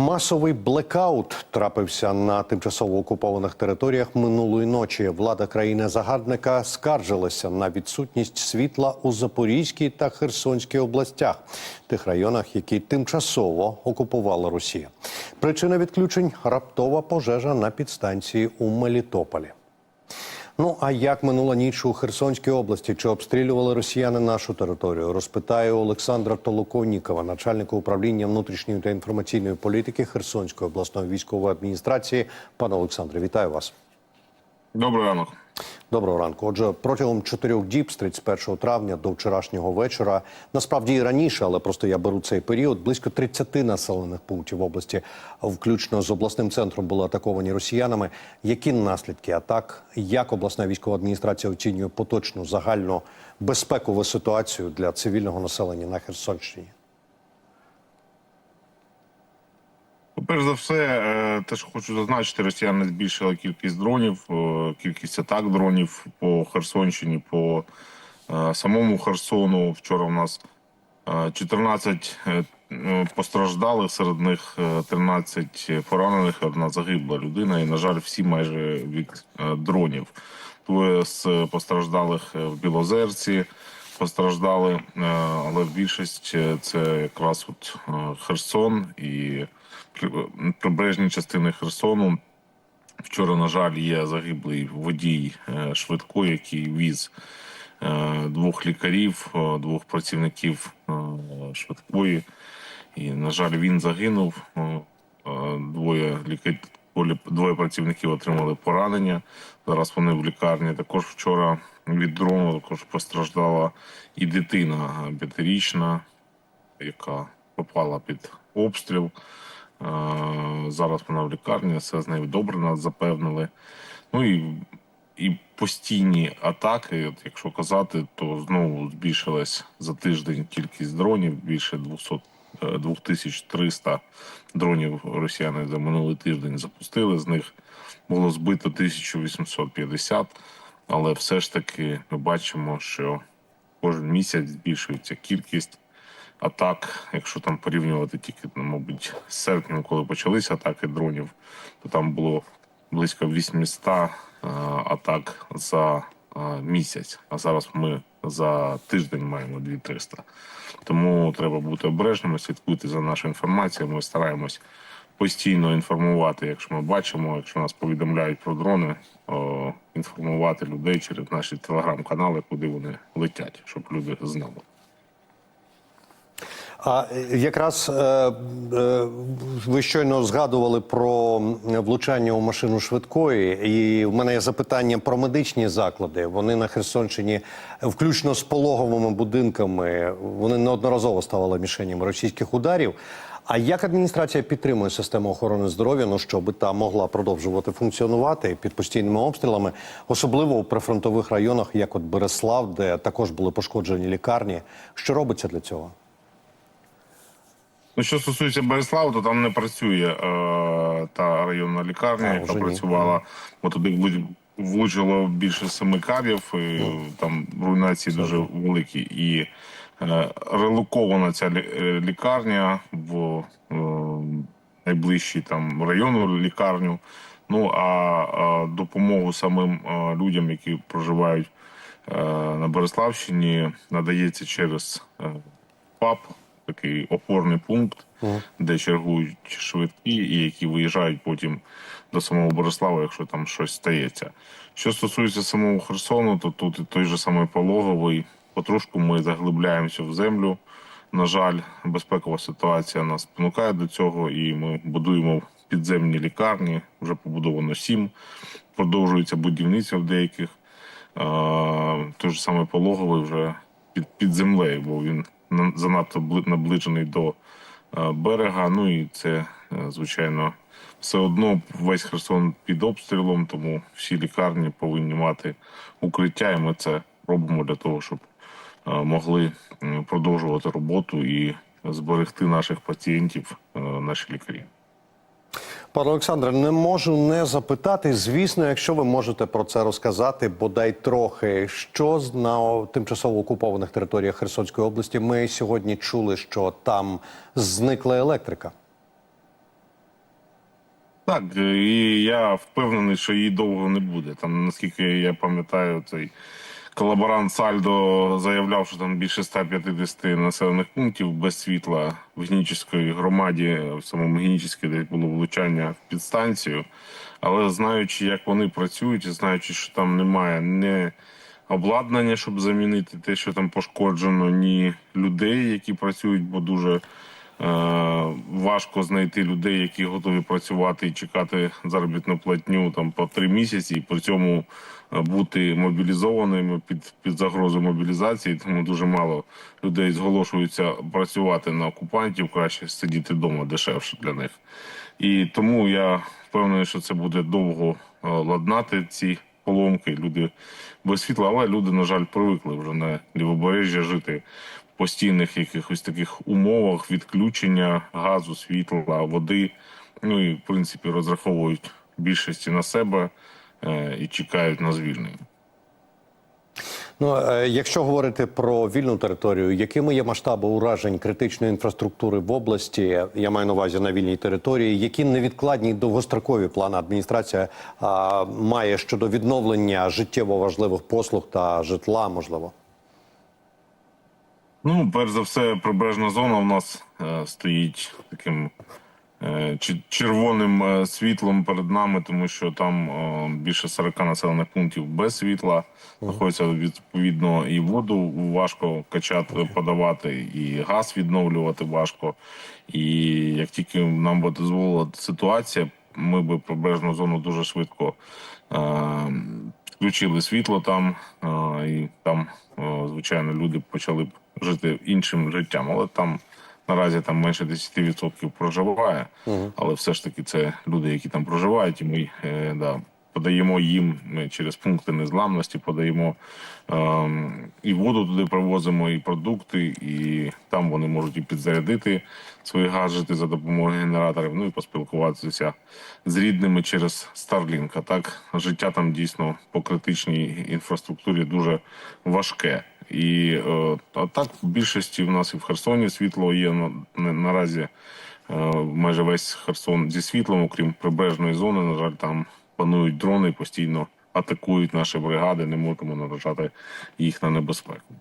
Масовий блекаут трапився на тимчасово окупованих територіях минулої ночі. Влада країни-загарбника скаржилася на відсутність світла у Запорізькій та Херсонській областях, тих районах, які тимчасово окупувала Росія. Причина відключень раптова пожежа на підстанції у Мелітополі. Ну а як минула ніч у Херсонській області? Чи обстрілювали росіяни нашу територію? Розпитаю Олександра Толоконікова, начальника управління внутрішньої та інформаційної політики Херсонської обласної військової адміністрації. Пане Олександре, вітаю вас. Добрий ранок. Доброго ранку. Отже, протягом чотирьох діб з 31 травня до вчорашнього вечора, насправді і раніше, але просто я беру цей період. Близько 30 населених пунктів області, включно з обласним центром, були атаковані росіянами. Які наслідки атак? Як обласна військова адміністрація оцінює поточну загальну безпекову ситуацію для цивільного населення на Херсонщині? Перш за все, е, те, що хочу зазначити, росіяни збільшили кількість дронів, е, кількість атак дронів по Херсонщині, по е, самому Херсону. Вчора у нас е, 14 е, е, постраждалих, серед них е, 13 поранених, одна загибла людина. І, на жаль, всі майже від дронів. Двоє з постраждалих в Білозерці постраждали, е, але більшість е, це якраз от е, Херсон і прибережні частини Херсону. Вчора, на жаль, є загиблий водій швидкої, який віз двох лікарів, двох працівників швидкої. І, на жаль, він загинув. Двоє лікарів, двоє працівників отримали поранення. Зараз вони в лікарні. Також вчора від дрону також постраждала і дитина п'ятирічна, яка попала під обстріл. Е, Зараз вона в лікарні, все з нею добре нас запевнили. Ну і, і постійні атаки, от якщо казати, то знову збільшилась за тиждень кількість дронів, більше 200, е, 2300 дронів росіяни за минулий тиждень запустили. З них було збито 1850, але все ж таки ми бачимо, що кожен місяць збільшується кількість атак. Якщо там порівнювати тільки, ну, мабуть, з серпнем, коли почалися атаки дронів, то там було близько 800 е, атак за місяць. А зараз ми за тиждень маємо 2300. Тому треба бути обережними, слідкуйте за нашою інформацією. Ми стараємось постійно інформувати, якщо ми бачимо, якщо нас повідомляють про дрони, інформувати людей через наші телеграм-канали, куди вони летять, щоб люди знали. А е, якраз е, е, ви щойно згадували про влучання у машину швидкої, і в мене є запитання про медичні заклади. Вони на Херсонщині, включно з пологовими будинками, вони неодноразово ставали мішенями російських ударів. А як адміністрація підтримує систему охорони здоров'я, ну щоб та могла продовжувати функціонувати під постійними обстрілами, особливо у прифронтових районах, як от Береслав, де також були пошкоджені лікарні? Що робиться для цього? Ну, що стосується Береславу, то там не працює е, та районна лікарня, А, яка вже ні. працювала. Бо туди влу- влучило більше семи кабів, і там руйнації дуже великі. І е, релокована ця е, лікарня в е, найближчий там районну лікарню. Ну а, а допомогу самим е, людям, які проживають е, на Береславщині, надається через е, ПАП, такий опорний пункт, де чергують швидкі і які виїжджають потім до самого Борислава, якщо там щось стається. Що стосується самого Херсону, то тут і той же самий пологовий. Потрошку ми заглибляємося в землю. На жаль, безпекова ситуація нас спонукає до цього, і ми будуємо підземні лікарні. Вже побудовано сім. Продовжується будівництво в деяких. Той же самий пологовий вже під, під землею, бо він занадто бли- наближений до е, берега. Ну і це, е, звичайно, все одно весь Херсон під обстрілом, тому всі лікарні повинні мати укриття, і ми це робимо для того, щоб е, могли продовжувати роботу і зберегти наших пацієнтів, наші лікарі. Пане Олександре, не можу не запитати. Звісно, якщо ви можете про це розказати, бодай трохи, що на тимчасово окупованих територіях Херсонської області. Ми сьогодні чули, що там зникла електрика. Так, і я впевнений, що її довго не буде. Там, наскільки я пам'ятаю, цей колаборант Сальдо заявляв, що там більше 150 населених пунктів без світла в Генічеській громаді, в самому Генічеській, де було влучання в підстанцію. Але знаючи, як вони працюють, і знаючи, що там немає ні обладнання, щоб замінити те, що там пошкоджено, ні людей, які працюють, бо дуже важко знайти людей, які готові працювати і чекати заробітну платню там по три місяці, і при цьому е, бути мобілізованими під, під загрозою мобілізації. Тому дуже мало людей зголошуються працювати на окупантів, краще сидіти вдома дешевше для них. І тому я впевнений, що це буде довго е, ладнати ці поломки. Люди без світла, але люди, на жаль, привикли вже на лівобережжя жити постійних якихось таких умовах відключення газу, світла, води. Ну і в принципі розраховують більшості на себе е, і чекають на звільнення. Ну, е, якщо говорити про вільну територію, якими є масштаби уражень критичної інфраструктури в області? Я маю на увазі на вільній території. Які невідкладні довгострокові плани адміністрація а, має щодо відновлення життєво важливих послуг та житла, можливо? Ну, перш за все, прибережна зона у нас е, стоїть таким е, червоним е, світлом перед нами, тому що там е, більше 40 населених пунктів без світла. Знаходиться відповідно і воду важко качати, подавати, і газ відновлювати важко. І як тільки нам би дозволила ситуація, ми би прибережну зону дуже швидко е, включили світло там, е, і там, е, звичайно, люди почали б жити іншим життям. Але там наразі там менше 10% проживає. Але все ж таки це люди, які там проживають, і ми е, да, подаємо їм ми через пункти незламності, подаємо ем, і воду туди привозимо, і продукти, і там вони можуть і підзарядити свої гаджети за допомогою генераторів, ну і поспілкуватися з рідними через Starlink. А так життя там дійсно по критичній інфраструктурі дуже важке. І е, а так в більшості в нас і в Херсоні світло є на, на- наразі. Е, майже весь Херсон зі світлом, окрім прибережної зони. На жаль, там панують дрони, постійно атакують наші бригади. Не можемо наражати їх на небезпеку.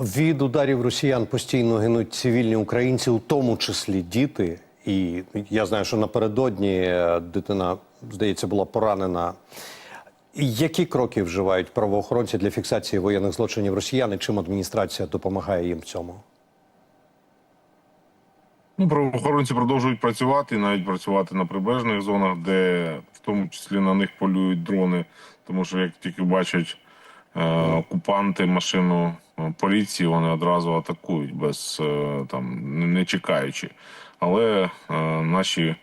Від ударів росіян постійно гинуть цивільні українці, у тому числі діти. І я знаю, що напередодні е, дитина, здається, була поранена. Які кроки вживають правоохоронці для фіксації воєнних злочинів росіян і чим адміністрація допомагає їм в цьому? Ну, правоохоронці продовжують працювати, навіть працювати на прибережних зонах, де в тому числі на них полюють дрони. Тому що як тільки бачать е, окупанти машину е, поліції, вони одразу атакують без е, там не чекаючи. Але е, наші е,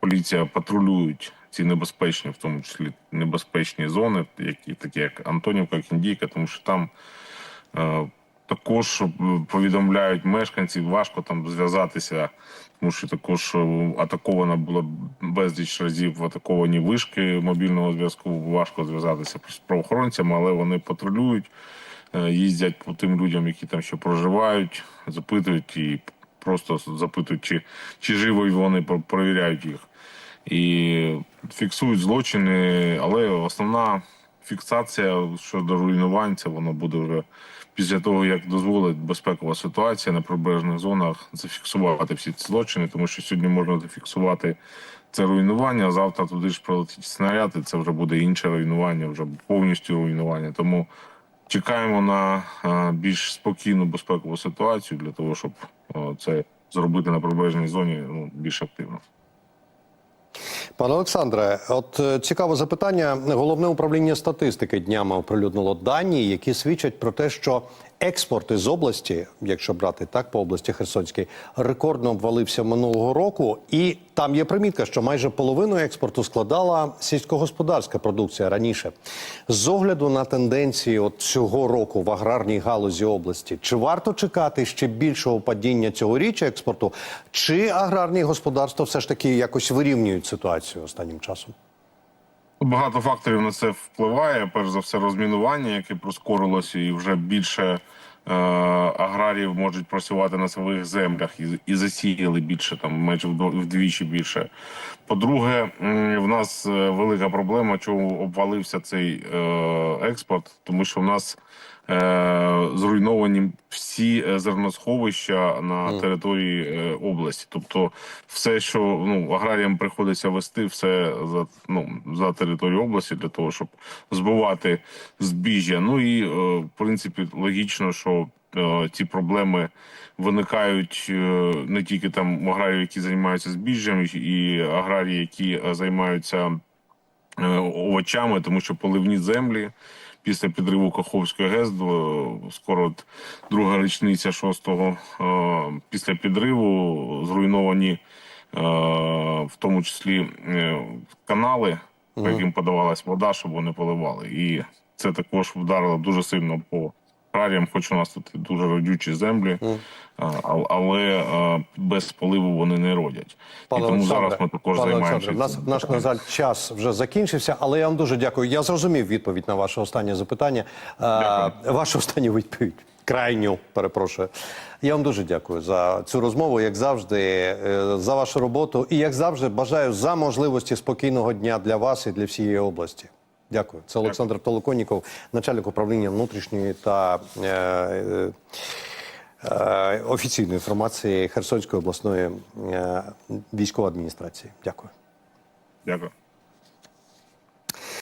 поліція патрулюють ці небезпечні, в тому числі небезпечні зони, які такі як Антонівка, Кіндійка, тому що там. Е, Також е, повідомляють мешканців, важко там зв'язатися, тому що також е, атакована була безліч разів атаковані вишки мобільного зв'язку. Важко зв'язатися з правоохоронцями, але вони патрулюють, їздять по тим людям, які там ще проживають, запитують і просто запитують, чи, чи живі вони, перевіряють їх і фіксують злочини, але основна фіксація щодо руйнувань, це воно буде вже після того, як дозволить безпекова ситуація на прибережних зонах зафіксувати всі ці злочини, тому що сьогодні можна зафіксувати це руйнування, а завтра туди ж прилетить снаряд, і це вже буде інше руйнування, вже повністю руйнування. Тому чекаємо на е, більш спокійну безпекову ситуацію для того, щоб е, це зробити на прибережній зоні ну, більш активно. Пане Олександре, от е, цікаве запитання. Головне управління статистики днями оприлюднило дані, які свідчать про те, що експорт із області, якщо брати так по області Херсонській, рекордно обвалився минулого року. І там є примітка, що майже половину експорту складала сільськогосподарська продукція раніше. З огляду на тенденції от цього року в аграрній галузі області, чи варто чекати ще більшого падіння цьогоріч експорту, чи аграрні господарства все ж таки якось вирівнюють ситуацію останнім часом? Багато факторів на це впливає. Перш за все, розмінування, яке прискорилося, і вже більше е, аграріїв можуть працювати на своїх землях і, і засіяли більше, там майже вдвічі більше. По-друге, в нас е, велика проблема, чому обвалився цей е, експорт, тому що в нас зруйновані всі е, зерносховища на території е, області. Тобто, все, що ну аграріям приходиться вести, все за ну за територію області для того, щоб збивати збіжжя. Ну і е, в принципі логічно, що е, ці проблеми виникають е, не тільки там у аграріїв, які займаються збіжжям, і аграрії, які е, займаються е, овочами, тому що поливні землі після підриву Каховської ГЕС, скоро от друга річниця шостого е, після підриву зруйновані е, в тому числі е, канали, по яким подавалась вода, щоб вони поливали. І це також вдарило дуже сильно по аграріям, хоч у нас тут дуже родючі землі, а, але без поливу вони не родять. і тому зараз ми також пане займаємося. Нас, наш, на жаль, час вже закінчився, але я вам дуже дякую. Я зрозумів відповідь на ваше останнє запитання. Дякую. Вашу останню відповідь. Крайню, перепрошую. Я вам дуже дякую за цю розмову, як завжди, е, за вашу роботу. І як завжди, бажаю за можливості спокійного дня для вас і для всієї області. Дякую. Це Олександр Толоконіков, начальник управління внутрішньої та е, е, е, офіційної інформації Херсонської обласної е, військової адміністрації. Дякую. Дякую.